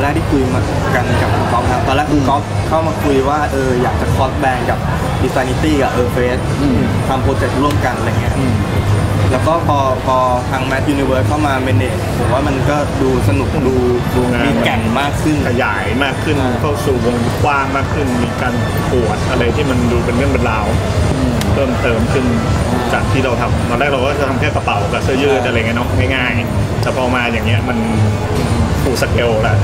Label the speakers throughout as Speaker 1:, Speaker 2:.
Speaker 1: แรกที่คุยมากันกับคุณก๊อฟครับตอนแรกคุณก๊อฟเข้ามาคุยว่าเอออยากจะคอสแบนกับดิซ i นิตี้กับเออเฟสทำโปรเจกต์ร่วมกันอะไรเงี้ยแล้วก็พอพอทางแม t ยูนิเวิร์สเข้ามาเมเนจผมว่ามันก็ดูสนุกดูดูมีแก่นมากขึ้น
Speaker 2: ขยายมากขึ้น
Speaker 1: ใช่
Speaker 2: เข้าสู่วงกว้างมากขึ้นมีการปวดอะไรที่มันดูเป็นเรื่องเป็นราว เพิ่มเติมขึ้นจากที่เราทำตอนแรกเราก็จะทำแค่กระเป๋ากับเสื้อยืดอะไรเงี้ยเนาะง่ายๆแต่พอมาอย่างเงี้ยมันฟูลสเกลแล้ว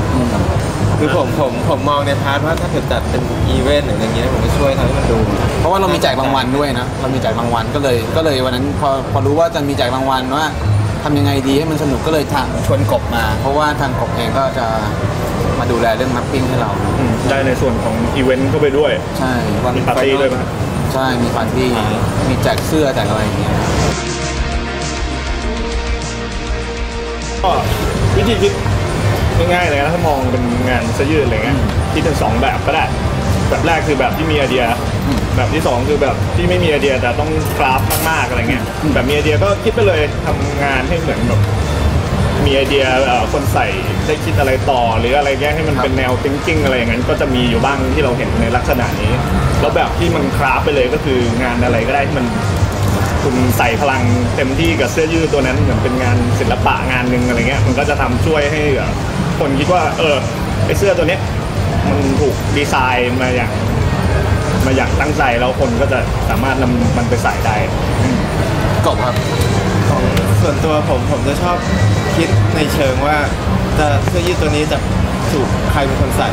Speaker 3: คือผมผมผมมองในพาร์ทว่าถ้าเกิดจัดเป็นอีเวนต์หรืออะไรเงี้ยผมจะช่วยทำให้มันดู
Speaker 4: เพราะว่าเรามีแจกรางวัลด้วยนะ เรามีแจกรางวัลก็เลย ก็เลยวันนั้นพอพอรู้ว่าจะมีแจกรางวัลว่าทำยังไงดีให้มันสนุกก็เลยทางชวนกบมา เพราะว่าทางกบเองก็จะมาดูแลเรื่องมัปปิ้งให้เรา
Speaker 2: อืมได้ในส่วนของอีเวนต์เข้าไปด้วย
Speaker 4: ใช่
Speaker 2: มีปาร์ตี้ด้วยป่ะ
Speaker 4: ใช่มีปาร์ตี้มีแจกเสื้อแจกอะไรอย่างเงี้ย
Speaker 2: ก็วิธีคิดง่ายๆเลยนะถ้ามองเป็นงานเสื้อยืดอะไรเงี้ยคิดเป็นสองแบบก็ได้ แบบแรกคือแบบที่มีไอเดีย แบบที่สองคือแบบที่ไม่มีไอเดียแต่ต้องคราฟมากๆอะไรเงี้ยแบบมีไอเดียก็คิดไปเลยทำงานให้เหมือนแบบ มีไอเดียเอ่อคนใส่ได้คิดอะไรต่อ หรืออะไรเงี้ยให้มันเป็นแนว thinking อะไรอย่างนั้นก็จะมีอยู่บ้างที่เราเห็นในลักษณะนี้ แล้วแบบที่มันคราฟไปเลยก็คืองานอะไรก็ได้ที่มันคุณใส่พลังเต็มที่กับเสื้อยืดตัวนั้นเหมือนเป็นงานศิลปะงานหนึ่งอะไรเงี้ยมันก็จะทำช่วยให้แบบคนคิดว่า เออไอเสื้อตัวเนี้ยมันถูกดีไซน์มาอย่างมาอย่างตั้งใจแล้วคนก็จะสามารถนำมันไปใส่ได้
Speaker 4: กบครับ
Speaker 3: ของส่วนตัวผมผมจะชอบ คิดในเชิงว่าจะเสื้อยืดตัวนี้จะถูกใครเป็นคนใส่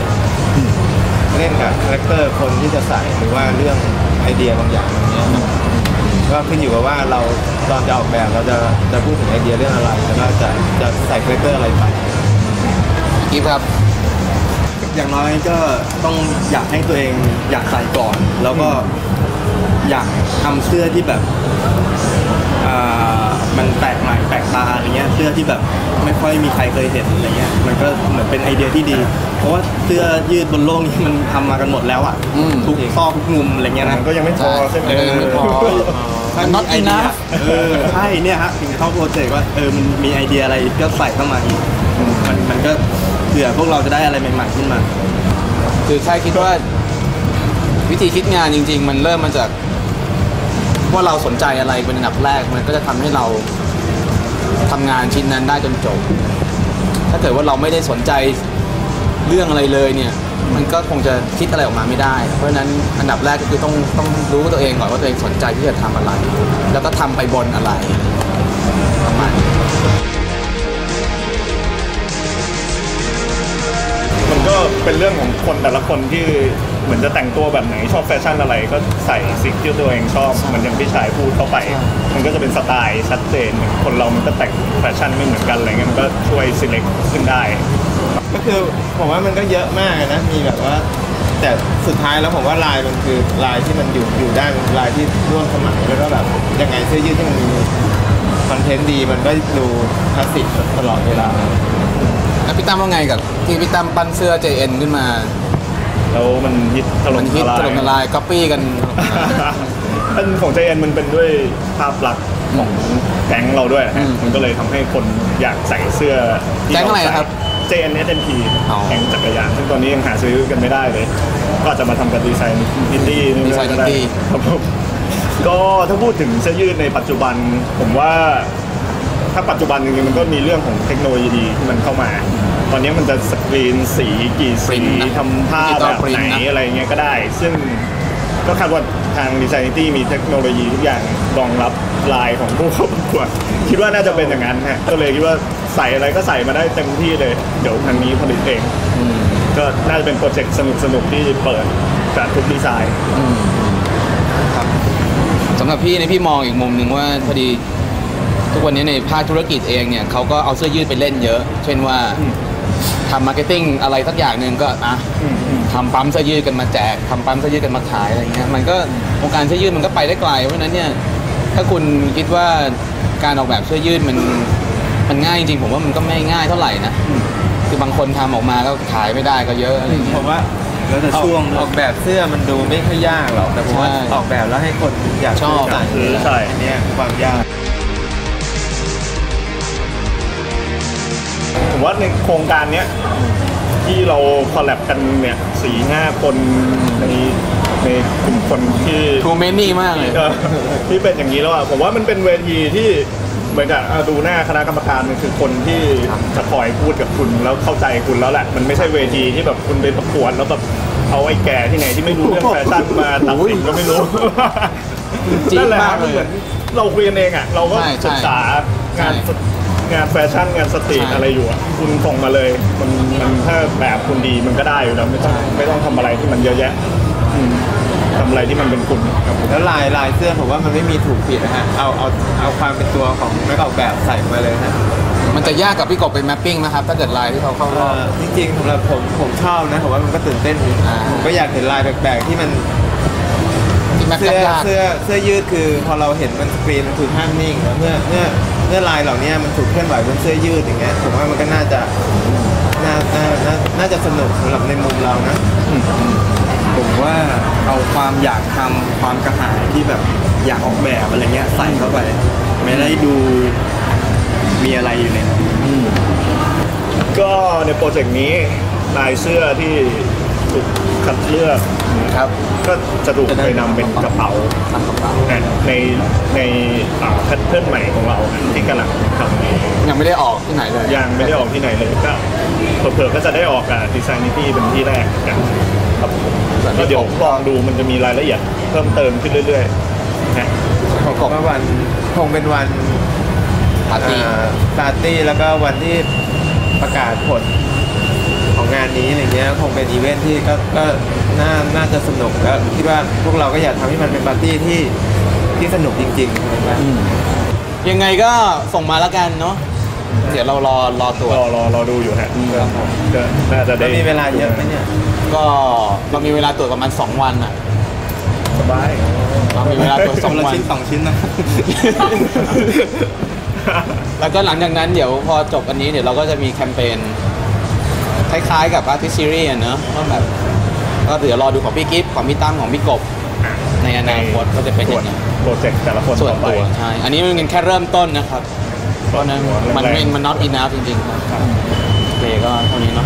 Speaker 3: เล่นกับคาแรคเตอร์คนที่จะใส่หรือว่าเรื่องไอเดียบางอย่างอย่างเงี้ยก็ขึ้นอยู่กับว่าเราตอนจะออกแบบเราจะจะพูดถึงไอเดียเรื่องอะไรแล้วก็จะจะใส่คาแรคเตอร์อะไรไป
Speaker 4: กิฟครับ
Speaker 1: อย่างน้อยก็ต้องอยากให้ตัวเองอยากใส่ก่อน แล้วก็อยากทำเสื้อที่แบบอ่า มันแปลกใหม่แปลกตาอะไรเงี้ยเสื้อที่แบบไม่ค่อยมีใครเคยเห็นอะไรเงี้ยมันก็เหมือนเป็นไอเดียที่ดี เพราะว่าเสื้อยืดบนโลกนี้มันทำมากันหมดแล้วอะ
Speaker 4: อืม
Speaker 1: ทุกซอกทุกมุมอะไรเงี้ยนะ
Speaker 2: มันก็ยังไม่พอใช่ไหม
Speaker 4: เออไม่พอ
Speaker 1: ถ้า
Speaker 4: not
Speaker 1: มีไอเดีย
Speaker 4: enough
Speaker 1: เออใช่เนี่ยฮะถึงเข้าโปรเจกต์ว่าเออมันมีไอเดียอะไรก็ใส่เข้ามาอีกมันมันก็เผื่อพวกเราจะได้อะไรใหม่ๆขึ้นมา
Speaker 4: คือแค่คิดว่า วิธีคิดงานจริง ๆ มันเริ่มมาจาก ว่าเราสนใจอะไรเป็นอันดับแรกมันก็จะทำให้เราทำงานชิ้นนั้นได้จนจบ ถ้าเกิดว่าเราไม่ได้สนใจเรื่องอะไรเลยเนี่ย มันก็คงจะคิดอะไรออกมาไม่ได้ เพราะฉะนั้นอันดับแรกก็คือต้องต้องรู้ตัวเองก่อนว่าตัวเองสนใจที่จะทำอะไร แล้วก็ทำไปบนอะไรประมาณนี้
Speaker 2: มันก็เป็นเรื่องของคนแต่ละคนที่ เหมือนจะแต่งตัวแบบไหนชอบแฟชั่นอะไรก็ใส่สิ่งที่ตัวเองชอบเหมือนอย่างพี่ชายพูดเข้าไป มันก็จะเป็นสไตล์ชัดเจนคนเรามันก็แต่งแฟชั่นไม่เหมือนกันอะไรเงี้ยมันก็ช่วย select ขึ้นได้
Speaker 3: ก็คือผมว่ามันก็เยอะมากนะมีแบบว่า แต่สุดท้ายแล้วผมว่าลายมันคือลายที่มันอยู่อยู่ได้มันลายที่ร่วมสมัยแล้วก็แบบยังไงเสื้อยืดที่มันมีคอนเทนต์ดีมันก็ดูคลาสสิกตลอดเวลา
Speaker 4: แล้วพี่ตั้มว่าไงกับที่พี่ตั้มปั้นเสื้อ JN ขึ้นมา
Speaker 2: แล้วมันฮิตถล่
Speaker 4: มั
Speaker 2: ม
Speaker 4: นฮิตถล่มทลายก๊อปปี้กัน
Speaker 2: อันของ JN มันเป็นด้วยภาพลักษณ์ของแก๊งเราด้วยนะฮะ
Speaker 4: อืม
Speaker 2: มันก็เลยทำให้คนอยากใส่เสื้อที่
Speaker 4: แก๊งอะไร
Speaker 2: เาใส่
Speaker 4: นะครับ
Speaker 2: JN SNP
Speaker 4: อ๋อ
Speaker 2: แก๊งจักรยานซึ่งตอนนี้ยังหาซื้อกันไม่ได้เลย ก็อาจจะมาทำกับดีไซน์อินดี้นี่
Speaker 4: ดีไซน์อินดี้
Speaker 2: ครับผมก็ถ้าพูดถึงเสื้อยืดในปัจจุบันผมว่า ถ้าปัจจุบันจริงๆมันก็มีเรื่องของเทคโนโลยีที่มันเข้ามา ตอนนี้มันจะสกรีนสีกี่สี
Speaker 4: Print นะ
Speaker 2: ทำผ้า
Speaker 4: Digital
Speaker 2: แบบ
Speaker 4: print
Speaker 2: ไหน
Speaker 4: นะ
Speaker 2: อะไรเงี้ยก็ได้ ซึ่งก็คาดว่าทางดีไซน์ตี้มีเทคโนโลยีทุกอย่างรองรับลายของผู้เข้าประกวดคิดว่าน่าจะเป็นอย่างนั้นฮะก็เลยคิดว่าใส่อะไรก็ใส่มาได้เต็มที่เลย เดี๋ยวทางนี้ผลิตเองก็น่าจะเป็นโปรเจกต์สนุกๆที่เปิดจากทุกดีไซน์
Speaker 4: สำหรับพี่เนี่ยพี่มองอีกมุมหนึ่งว่าพอดีทุกวันนี้ในภาคธุรกิจเองเนี่ยเขาก็เอาเสื้อยืดไปเล่นเยอะ เช่นว่า ทำมาร์เก็ตติ้งอะไรสักอย่างหนึ่งก็อะทำปั๊มเสื้อยืดกันมาแจกทำปั๊มเสื้อยืดกันมาขายอะไรเงี้ยมันก็วงการเสื้อยืดมันก็ไปได้ไกลเพราะฉะนั้นเนี่ยถ้าคุณคิดว่าการออกแบบเสื้อยืดมันมันง่ายจริงๆผมว่ามันก็ไม่ง่ายเท่าไหร่นะคือบางคนทำออกมาก็ขายไม่ได้ก็เยอะอะไรเงี้
Speaker 3: ผ
Speaker 4: ย
Speaker 3: มว่า
Speaker 1: แล้วแต่
Speaker 3: ออก
Speaker 1: ช่วงด้
Speaker 3: อ
Speaker 1: ว
Speaker 3: อยกแบบเสื้อมันดูไม่ค่อยยากหรอกแต่ผมว่า
Speaker 4: ใช่
Speaker 3: ออกแบบแล้วให้คนอยาก
Speaker 4: ชอบ
Speaker 3: ใส่
Speaker 2: ซื้อใส่
Speaker 3: อันเนี้ยความยาก
Speaker 2: ผมว่าในโครงการเนี้ยที่เราคอลแลบกันเนี่ยสี่ห้าคนในในกลุ่มคนที่
Speaker 4: ทูเมนี่มากเลย
Speaker 2: เออที่เป็นอย่างนี้แล้วอะผมว่ามันเป็นเวทีที่เหมือนกับอะดูหน้าคณะกรรมการมันคือคนที่จะคอยพูดกับคุณแล้วเข้าใจคุณแล้วแหละ มันไม่ใช่เวทีที่แบบคุณไปประกวดแล้วแบบเอาไอ้แก่ที่ไหนที่ไม่รู้เรื่องแฟชั่นมาตัดสินก็ไม่รู้
Speaker 4: จี๊ด
Speaker 2: นั่นแหละ
Speaker 4: มากเลย
Speaker 2: นหอนเราคุยกันเองอะเราก็
Speaker 4: ใช่ใช่
Speaker 2: ศึกษางาน
Speaker 4: ใช่
Speaker 2: งานแฟชั่นงานสตรีท
Speaker 4: ใช่
Speaker 2: อะไรอยู่อะคุณส่งมาเลยมันมันถ้าแบบคุณดีมันก็ได้อยู่แล้วไม่ต้องไม่ต้องทำอะไรที่มันเยอะแยะอืมทำอะไรที่มันเป็นคุณครับผม
Speaker 3: แล้วลายลายเสื้อผมว่ามันไม่มีถูกผิดนะฮะ เอาเอาเอาความเป็นตัวของนักออกแบบใส่มาเลยฮะ
Speaker 4: มันจะยากกับพี่กบไปแมปปิ้งไหมครับ ถ้าเกิดลายที่เขาเข้ารอบ
Speaker 3: เอ่อจริงๆสำหรับผมผมชอบนะผมว่ามันก็ตื่นเต้นดี
Speaker 4: อ่า
Speaker 3: ผมก็อยากเห็นลายแปลกๆที่มัน
Speaker 4: ที่แมป
Speaker 3: เสื้อยา
Speaker 4: ก
Speaker 3: เสื้อเสื้อยืดคือ พอเราเห็นมันสกรีนมันถูกห้ามนิ่งแล้วเมื่อเมื่อ เมื่อลายเหล่านี้มันถูกเคลื่อนไหวบนเสื้อยืดอย่างเงี้ยผมว่ามันก็น่าจะน่าน่าน่าน่าจะสนุกสำหรับในมุมเรานะ
Speaker 1: ผมว่าเอาความอยากทำความกระหายที่แบบอยากออกแบบอะไรเงี้ยใส่เข้าไป ไม่ได้ดูมีอะไรอยู่ในนั้น
Speaker 2: ก็ในโปรเจกต์นี้ลายเสื้อที่ถูกคัดเลือก
Speaker 4: ๆ ครับ
Speaker 2: ก็จะถูกไปนำเป็นกระเป๋า
Speaker 4: ทำกระเป๋า
Speaker 2: ในในในแพทเทิร์นใหม่ของเราที่กำลังทำ
Speaker 4: ยังไม่ได้ออกที่ไหนเลย
Speaker 2: ยังไม่ได้ออกที่ไหนเลยก็เผื่อๆก็จะได้ออกกับดีไซน์นิตี้เป็นที่แรกกันครับผมก็เดี๋ยวลองดูมันจะมีรายละเอียดเพิ่มเติมขึ้นเรื่อยๆนะ
Speaker 3: ผมว่าวันคงเป็นวัน
Speaker 4: ปาร์ตี้
Speaker 3: อ่าปาร์ตี้แล้วก็วันที่ประกาศผล ของงานนี้อะไรเงี้ยคงเป็นอีเวนท์ที่ก็ก็น่าน่าจะสนุกแล้วคิดว่าพวกเราก็อยากทำให้มันเป็นปาร์ตี้ที่ที่สนุกจริงๆนะครับ
Speaker 4: ยังไงก็ส่งมาแล้วกันเนาะเดี๋ยวเรารอรอตรวจ
Speaker 2: รอรอรอดูอยู่ฮะ
Speaker 4: ครับผม
Speaker 2: ก็น่าจะได้
Speaker 3: แล้วมีเวลาเยอะไหมเนี่ย
Speaker 4: ก็เรามีเวลาตรวจประมาณ2วันอะ
Speaker 2: สบาย
Speaker 4: เรามีเวลาตรวจ
Speaker 1: คน
Speaker 4: 2
Speaker 1: ละ
Speaker 4: วัน
Speaker 1: ชิ้นสองชิ้นนะ
Speaker 4: แล้วก็หลังจากนั้นเดี๋ยวพอจบอันนี้เดี๋ยวเราก็จะมีแคมเปญ คล้ายๆ กับ Artist Series อะเนอะว่าแบบก็เดี๋ยวรอดูของพี่กิฟต์ของพี่ตั้มของพี่กบ ในอนาคตก็จะเป็นอย่างนี้น
Speaker 2: โปรเจกต์แต่ละคน
Speaker 4: ส่วน
Speaker 2: ต่อไป
Speaker 4: ตัวใช่อันนี้มันเป็นแค่เริ่มต้นนะครับ เพราะฉะนั้นมัน
Speaker 2: แร
Speaker 4: ไม่
Speaker 2: งๆ
Speaker 4: มัน not enough จริงๆครับโอเคก็เท่านี้เนาะ